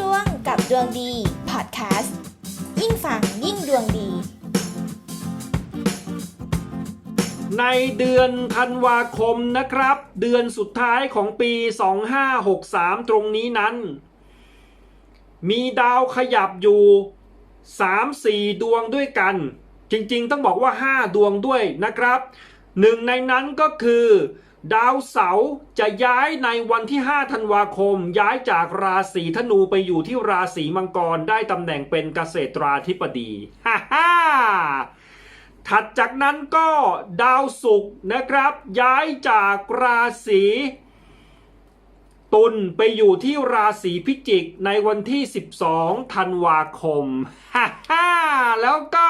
ดวงกับดวงดีพอดแคสต์ยิ่งฟังยิ่งดวงดี ในเดือนธันวาคมนะครับ เดือนสุดท้ายของปี 2563 ตรงนี้นั้น มีดาวขยับอยู่ 3-4 ดวงด้วยกัน จริงๆ ต้องบอกว่า 5 ดวงด้วยนะครับ หนึ่งในนั้นก็คือ ดาวเสาร์จะย้ายในวันที่ 5 ธันวาคม ย้ายจากราศีธนูไปอยู่ที่ราศีมังกรได้ตำแหน่งเป็นเกษตราธิบดีฮ่าฮ่าถัดจากนั้นก็ดาวศุกร์นะครับ ย้ายจากราศีตุลไปอยู่ที่ราศีพิจิกในวันที่ 12 ธันวาคมฮ่าฮ่าแล้วก็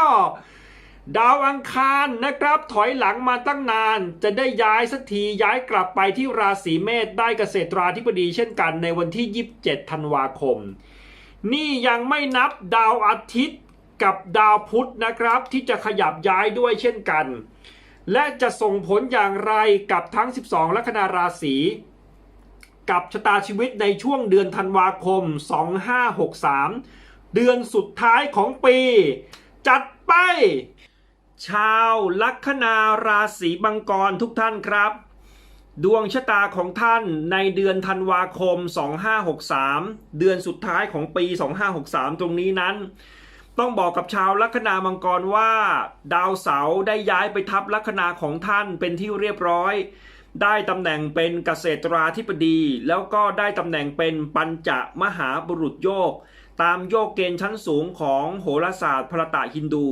ดาวอังคารนะครับ ถอยหลังมาตั้งนาน จะได้ย้ายสักทีย้ายกลับไปที่ราศีเมษได้เกษตราธิบดีเช่นกันในวันที่ 27 ธันวาคม นี่ยังไม่นับดาวอาทิตย์กับดาวพุธนะครับ ที่จะขยับย้ายด้วยเช่นกัน และจะส่งผลอย่างไรกับทั้ง 12 ลัคนาราศีกับชะตาชีวิตในช่วงเดือนธันวาคม 2563 เดือนสุดท้ายของปี จัดไป ชาวลัคนาราศีมังกรทุกท่านครับ ดวงชะตาของท่านในเดือนธันวาคม 2563 เดือนสุดท้ายของปี 2563 ตรงนี้นั้น ต้องบอกกับชาวลัคนามังกรว่า ดาวเสาร์ได้ย้ายไปทับลัคนาของท่านเป็นที่เรียบร้อย ได้ตำแหน่งเป็นเกษตราธิบดี แล้วก็ได้ตำแหน่งเป็นปัญจมหาบุรุษโยก ตามโยกเกณฑ์ชั้นสูงของโหราศาสตร์พระตะฮินดู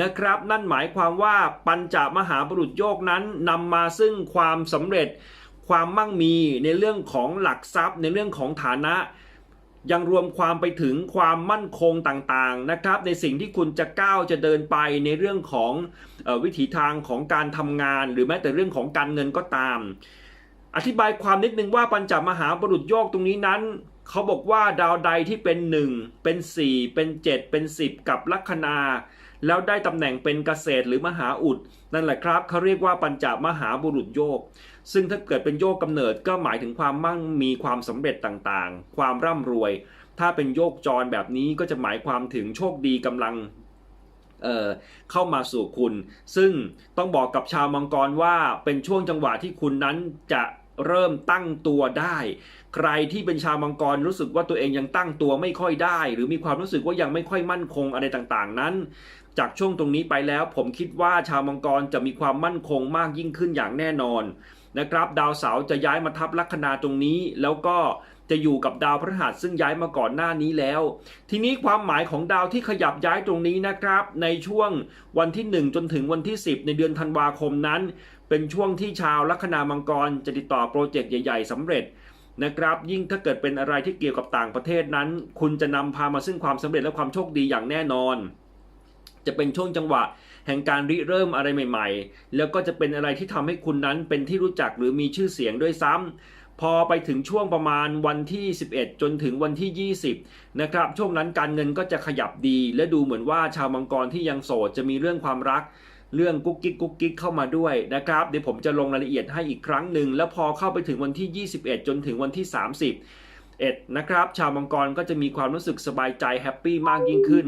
นะครับ นั่นหมายความว่าปัญจมหาบุรุษโยกนั้นนำมาซึ่งความสำเร็จ ความมั่งมีในเรื่องของหลักทรัพย์ ในเรื่องของฐานะ ยังรวมความไปถึงความมั่นคงต่างๆนะครับ ในสิ่งที่คุณจะก้าวจะเดินไปในเรื่องของออวิถีทางของการทำงาน หรือแม้แต่เรื่องของการเงินก็ตาม อธิบายความนิดนึงว่าปัญจมหาบุรุษโยกตรงนี้นั้น เขาบอกว่าดาวใดที่เป็น 1 เป็น 4 เป็น 7 เป็น 10 กับลัคนาแล้วได้ตำแหน่งเป็นเกษตรหรือมหาอุด นั่นแหละครับเขาเรียกว่าปัญจมหาบุรุษโยก ซึ่งถ้าเกิดเป็นโยกกำเนิดก็หมายถึงความมั่งมีความสำเร็จต่างๆ ความร่ำรวย ถ้าเป็นโยกจรแบบนี้ก็จะหมายความถึงโชคดีกำลังเเข้ามาสู่คุณ ซึ่งต้องบอกกับชาวมังกรว่าเป็นช่วงจังหวะที่คุณนั้นจะเริ่มตั้งตัวได้ ใครที่เป็นชาวมังกรรู้สึกว่าตัวเองยังตั้งตัวไม่ค่อยได้ หรือมีความรู้สึกว่ายังไม่ค่อยมั่นคงอะไรต่างๆ นั้น จากช่วงตรงนี้ไปแล้ว ผมคิดว่าชาวมังกรจะมีความมั่นคงมากยิ่งขึ้นอย่างแน่นอนนะครับ ดาวเสาร์จะย้ายมาทับลัคนาตรงนี้ แล้วก็จะอยู่กับดาวพฤหัสซึ่งย้ายมาก่อนหน้านี้แล้ว ทีนี้ความหมายของดาวที่ขยับย้ายตรงนี้นะครับ ในช่วงวันที่ 1 จนถึงวันที่ 10 ในเดือนธันวาคมนั้น เป็นช่วงที่ชาวลัคนามังกรจะติดต่อโปรเจกต์ใหญ่ ๆสำเร็จ นะครับ ยิ่งถ้าเกิดเป็นอะไรที่เกี่ยวกับต่างประเทศนั้น คุณจะนำพามาซึ่งความสำเร็จและความโชคดีอย่างแน่นอน จะเป็นช่วงจังหวะ แห่งการริเริ่มอะไรใหม่ ๆ แล้วก็จะเป็นอะไรที่ทำให้คุณนั้นเป็นที่รู้จักหรือมีชื่อเสียงด้วยซ้ำพอไปถึงช่วงประมาณวันที่ 11 จนถึงวันที่ 20 นะครับ ช่วงนั้นการเงินก็จะขยับดี และดูเหมือนว่าชาวมังกรที่ยังโสดจะมีเรื่องความรัก เรื่องกุ๊กกิ๊กกุ๊กกิ๊กเข้ามาด้วยนะครับเดี๋ยวผมจะลงรายละเอียดให้อีกครั้งหนึ่งแล้วพอเข้าไปถึงวันที่ 21 จนถึงวันที่30เอ็ดนะครับ ชาวมังกรก็จะมีความรู้สึกสบายใจแฮปปี้มากยิ่งขึ้น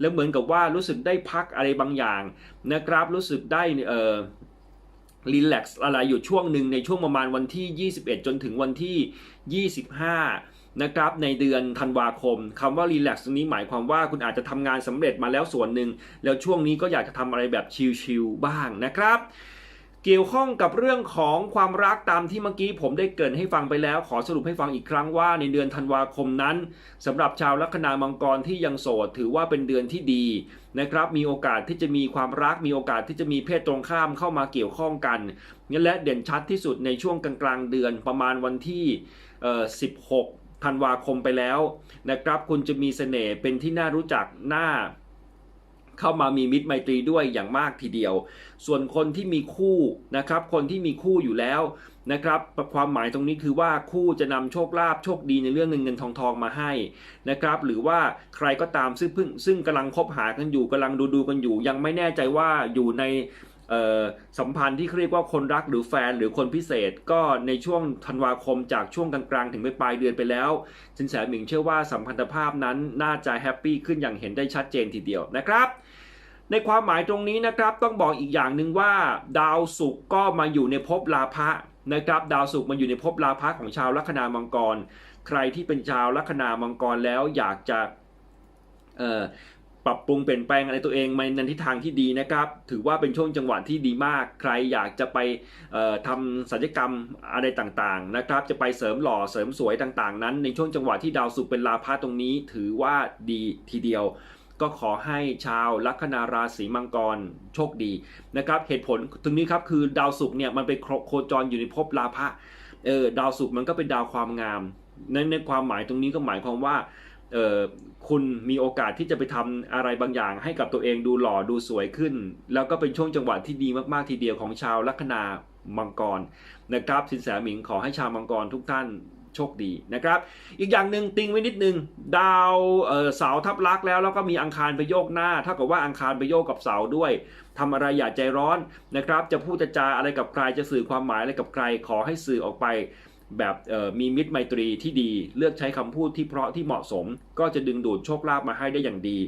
แล้วเหมือนกับว่ารู้สึกได้พักอะไรบางอย่างนะครับรู้สึกได้เอ่อรีแลกซ์อะไรอยู่ช่วงหนึ่งในช่วงประมาณวันที่ 21 จนถึงวันที่ 25 นะครับในเดือนธันวาคมคำว่ารีแลกซ์ตรงนี้หมายความว่าคุณอาจจะทำงานสำเร็จมาแล้วส่วนหนึ่ง แล้วช่วงนี้ก็อยากจะทำอะไรแบบชิลๆบ้างนะครับเกี่ยวข้องกับเรื่องของความรักตามที่เมื่อกี้ผมได้เกรินให้ฟังไปแล้วขอสรุปให้ฟังอีกครั้งว่าในเดือนธันวาคมนั้นสำหรับชาวลัคนามังกรที่ยังโสดถือว่าเป็นเดือนที่ดีนะครับมีโอกาสที่จะมีความรักมีโอกาสที่จะมีเพศตรงข้ามเข้ามาเกี่ยวข้องกันและเด่นชัดที่สุดในช่วงกลางๆเดือนประมาณวันที่ 16 ธันวาคมไปแล้วนะครับ คุณจะมีเสน่ห์เป็นที่น่ารู้จักหน้าเข้ามามีมิตรไมตรีด้วยอย่างมากทีเดียว ส่วนคนที่มีคู่นะครับ คนที่มีคู่อยู่แล้วนะครับ ความหมายตรงนี้คือว่าคู่จะนำโชคลาภโชคดีในเรื่องเงินเงินทองทองมาให้นะครับ หรือว่าใครก็ตามซึ่งเพิ่งซึ่งกำลังคบหากันอยู่กำลังดูดูกันอยู่ ยังไม่แน่ใจว่าอยู่ใน สัมพันธ์ที่เรียกว่าคนรักหรือแฟนหรือคนพิเศษ ก็ในช่วงธันวาคมจากช่วงกลางๆถึงไปปลายเดือนไปแล้วสินแสหมิงเชื่อว่าสัมพันธภาพนั้นน่าจะแฮปปี้ขึ้นอย่างเห็นได้ชัดเจนทีเดียวนะครับในความหมายตรงนี้นะครับต้องบอกอีกอย่างหนึ่งว่า ดาวศุกร์ก็มาอยู่ในภพลาภะนะครับ ดาวศุกร์มาอยู่ในภพลาภะของชาวลัคนามังกร ใครที่เป็นชาวลัคนามังกรแล้วอยากจะ ปรับปรุงเปลี่ยนแปลงอะไรตัวเองในทิศทางที่ดีนะครับ ถือว่าเป็นช่วงจังหวะที่ดีมาก ใครอยากจะไปทำศัลยกรรมอะไรต่างๆนะครับ จะไปเสริมหล่อเสริมสวยต่างๆ นั้น ในช่วงจังหวะที่ดาวศุกร์เป็นลาภะตรงนี้ ถือว่าดีทีเดียว ก็ขอให้ชาวลัคนาราศีมังกรโชคดีนะครับ เหตุผลตรงนี้ครับคือดาวศุกร์เนี่ยมันไปโคจรอยู่ในภพลาภะเออดาวศุกร์มันก็เป็นดาวความงามในในความหมายตรงนี้ก็หมายความว่า คุณมีโอกาสที่จะไปทำอะไรบางอย่าง ให้กับตัวเองดูหล่อดูสวยขึ้น แล้วก็เป็นช่วงจังหวะที่ดีมากๆทีเดียวของชาวลัคนามังกรนะครับ สินแสหมิงขอให้ชาวมังกรทุกท่านโชคดีนะครับ อีกอย่างหนึ่งติงไว้นิดนึง ดาวเสาทับลักแล้ว แล้วก็มีอังคารไปโยกหน้าเท่ากับว่าอังคารไปโยกกับเสาด้วยทำอะไรอย่าใจร้อนนะครับ จะพูดจะจาอะไรกับใครจะสื่อความหมายอะไรกับใครขอให้สื่อออกไป แบบมีมิตรไมตรีที่ดี เลือกใช้คำพูดที่เพราะที่เหมาะสม ก็จะดึงดูดโชคลาภมาให้ได้อย่างดี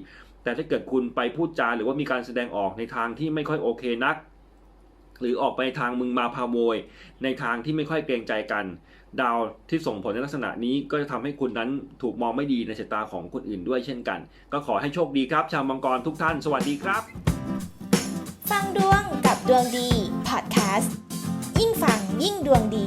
แต่ถ้าเกิดคุณไปพูดจาหรือว่ามีการแสดงออกในทางที่ไม่ค่อยโอเคนัก หรือออกไปทางมึงมาพาโวยในทางที่ไม่ค่อยเกรงใจกัน ดาวที่ส่งผลในลักษณะนี้ก็จะทำให้คุณนั้นถูกมองไม่ดีในสายตาของคนอื่นด้วยเช่นกัน ก็ขอให้โชคดีครับ ชาวมังกรทุกท่าน สวัสดีครับ ฟังดวงกับดวงดีพอดแคสต์ยิ่งฟังยิ่งดวงดี